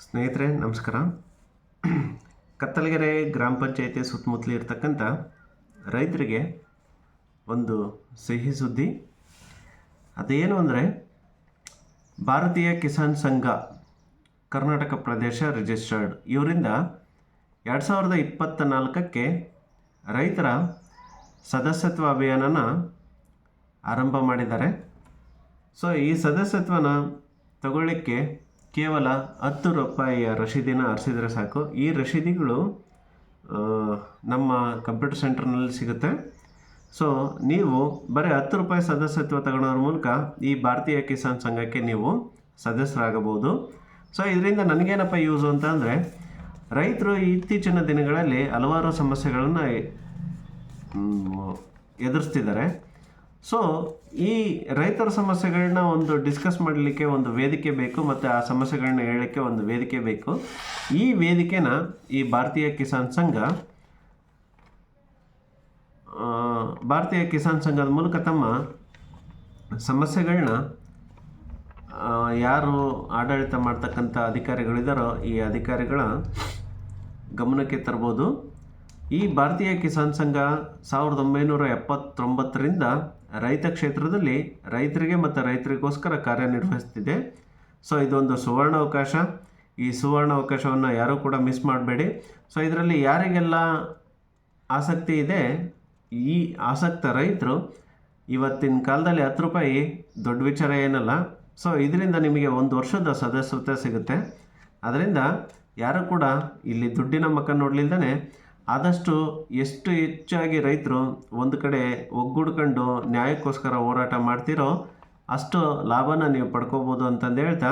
ಸ್ನೇಹಿತರೆ, ನಮಸ್ಕಾರ. ಕತ್ತಲಗೆರೆ ಗ್ರಾಮ ಪಂಚಾಯಿತಿ ಸುತ್ತಮುತ್ತಲು ಇರ್ತಕ್ಕಂಥ ರೈತರಿಗೆ ಒಂದು ಸಿಹಿ ಸುದ್ದಿ. ಅದೇನು ಅಂದರೆ, ಭಾರತೀಯ ಕಿಸಾನ್ ಸಂಘ, ಕರ್ನಾಟಕ ಪ್ರದೇಶ ರಿಜಿಸ್ಟರ್ಡ್. ಇವರಿಂದ ಎರಡು ಸಾವಿರದ ಇಪ್ಪತ್ತ ನಾಲ್ಕಕ್ಕೆ ರೈತರ ಸದಸ್ಯತ್ವ ಅಭಿಯಾನನ ಆರಂಭ ಮಾಡಿದ್ದಾರೆ. ಸೊ ಈ ಸದಸ್ಯತ್ವನ ತಗೊಳ್ಳಿಕ್ಕೆ ಕೇವಲ ಹತ್ತು ರೂಪಾಯಿಯ ರಶೀದಿನ ಆರಿಸಿದರೆ ಸಾಕು. ಈ ರಶೀದಿಗಳು ನಮ್ಮ ಕಂಪ್ಯೂಟರ್ ಸೆಂಟರ್ನಲ್ಲಿ ಸಿಗುತ್ತೆ. ಸೊ, ನೀವು ಬರೀ ಹತ್ತು ರೂಪಾಯಿ ಸದಸ್ಯತ್ವ ತಗೊಳ್ಳೋದ್ರ ಮೂಲಕ ಈ ಭಾರತೀಯ ಕಿಸಾನ್ ಸಂಘಕ್ಕೆ ನೀವು ಸದಸ್ಯರಾಗಬಹುದು. ಸೊ, ಇದರಿಂದ ನನಗೇನಪ್ಪ ಯೂಸು ಅಂತ ಅಂದರೆ, ರೈತರು ಇತ್ತೀಚಿನ ದಿನಗಳಲ್ಲಿ ಹಲವಾರು ಸಮಸ್ಯೆಗಳನ್ನು ಎದುರಿಸ್ತಿದ್ದಾರೆ. ಸೊ ಈ ರೈತರ ಸಮಸ್ಯೆಗಳನ್ನ ಒಂದು ಡಿಸ್ಕಸ್ ಮಾಡಲಿಕ್ಕೆ ಒಂದು ವೇದಿಕೆ ಬೇಕು, ಮತ್ತು ಆ ಸಮಸ್ಯೆಗಳನ್ನ ಹೇಳೋಕ್ಕೆ ಒಂದು ವೇದಿಕೆ ಬೇಕು. ಈ ವೇದಿಕೆನ ಈ ಭಾರತೀಯ ಕಿಸಾನ್ ಸಂಘ ಭಾರತೀಯ ಕಿಸಾನ್ ಸಂಘದ ಮೂಲಕ ತಮ್ಮ ಸಮಸ್ಯೆಗಳನ್ನ ಯಾರು ಆಡಳಿತ ಮಾಡ್ತಕ್ಕಂಥ ಅಧಿಕಾರಿಗಳಿದ್ದಾರೋ ಈ ಅಧಿಕಾರಿಗಳ ಗಮನಕ್ಕೆ ತರ್ಬೋದು. ಈ ಭಾರತೀಯ ಕಿಸಾನ್ ಸಂಘ ಸಾವಿರದ ಒಂಬೈನೂರ ಎಪ್ಪತ್ತೊಂಬತ್ತರಿಂದ ರೈತ ಕ್ಷೇತ್ರದಲ್ಲಿ ರೈತರಿಗೆ ಮತ್ತು ರೈತರಿಗೋಸ್ಕರ ಕಾರ್ಯನಿರ್ವಹಿಸ್ತಿದೆ. ಸೊ ಇದೊಂದು ಸುವರ್ಣ ಅವಕಾಶ. ಈ ಸುವರ್ಣ ಅವಕಾಶವನ್ನು ಯಾರೂ ಕೂಡ ಮಿಸ್ ಮಾಡಬೇಡಿ. ಸೊ ಇದರಲ್ಲಿ ಯಾರಿಗೆಲ್ಲ ಆಸಕ್ತಿ ಇದೆ? ಈ ಆಸಕ್ತ ರೈತರು, ಇವತ್ತಿನ ಕಾಲದಲ್ಲಿ ಹತ್ತು ರೂಪಾಯಿ ದೊಡ್ಡ ವಿಚಾರ ಏನಲ್ಲ. ಸೊ ಇದರಿಂದ ನಿಮಗೆ ಒಂದು ವರ್ಷದ ಸದಸ್ಯತೆ ಸಿಗುತ್ತೆ. ಅದರಿಂದ ಯಾರು ಕೂಡ ಇಲ್ಲಿ ದುಡ್ಡಿನ ಮಕ್ಕ ನೋಡ್ಲಿಲ್ದೇ ಆದಷ್ಟು ಎಷ್ಟು ಹೆಚ್ಚಾಗಿ ರೈತರು ಒಂದು ಕಡೆ ಒಗ್ಗೂಡ್ಕೊಂಡು ನ್ಯಾಯಕ್ಕೋಸ್ಕರ ಹೋರಾಟ ಮಾಡ್ತಿರೋ ಅಷ್ಟು ಲಾಭನ ನೀವು ಪಡ್ಕೋಬೋದು ಅಂತಂದು ಹೇಳ್ತಾ,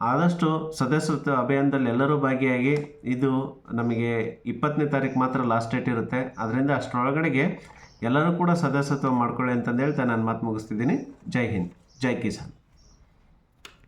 ಆದಷ್ಟು ಸದಸ್ಯತ್ವ ಅಭಿಯಾನದಲ್ಲಿ ಎಲ್ಲರೂ ಭಾಗಿಯಾಗಿ ಇದು ನಮಗೆ ಇಪ್ಪತ್ತನೇ ತಾರೀಕು ಮಾತ್ರ ಲಾಸ್ಟ್ ಡೇಟ್ ಇರುತ್ತೆ. ಅದರಿಂದ ಅಷ್ಟರೊಳಗಡೆಗೆ ಎಲ್ಲರೂ ಕೂಡ ಸದಸ್ಯತ್ವ ಮಾಡ್ಕೊಳ್ಳಿ ಅಂತಂದು ಹೇಳ್ತಾ ನಾನು ಮಾತು ಮುಗಿಸ್ತಿದ್ದೀನಿ. ಜೈ ಹಿಂದ್, ಜೈ ಕಿಸಾನ್.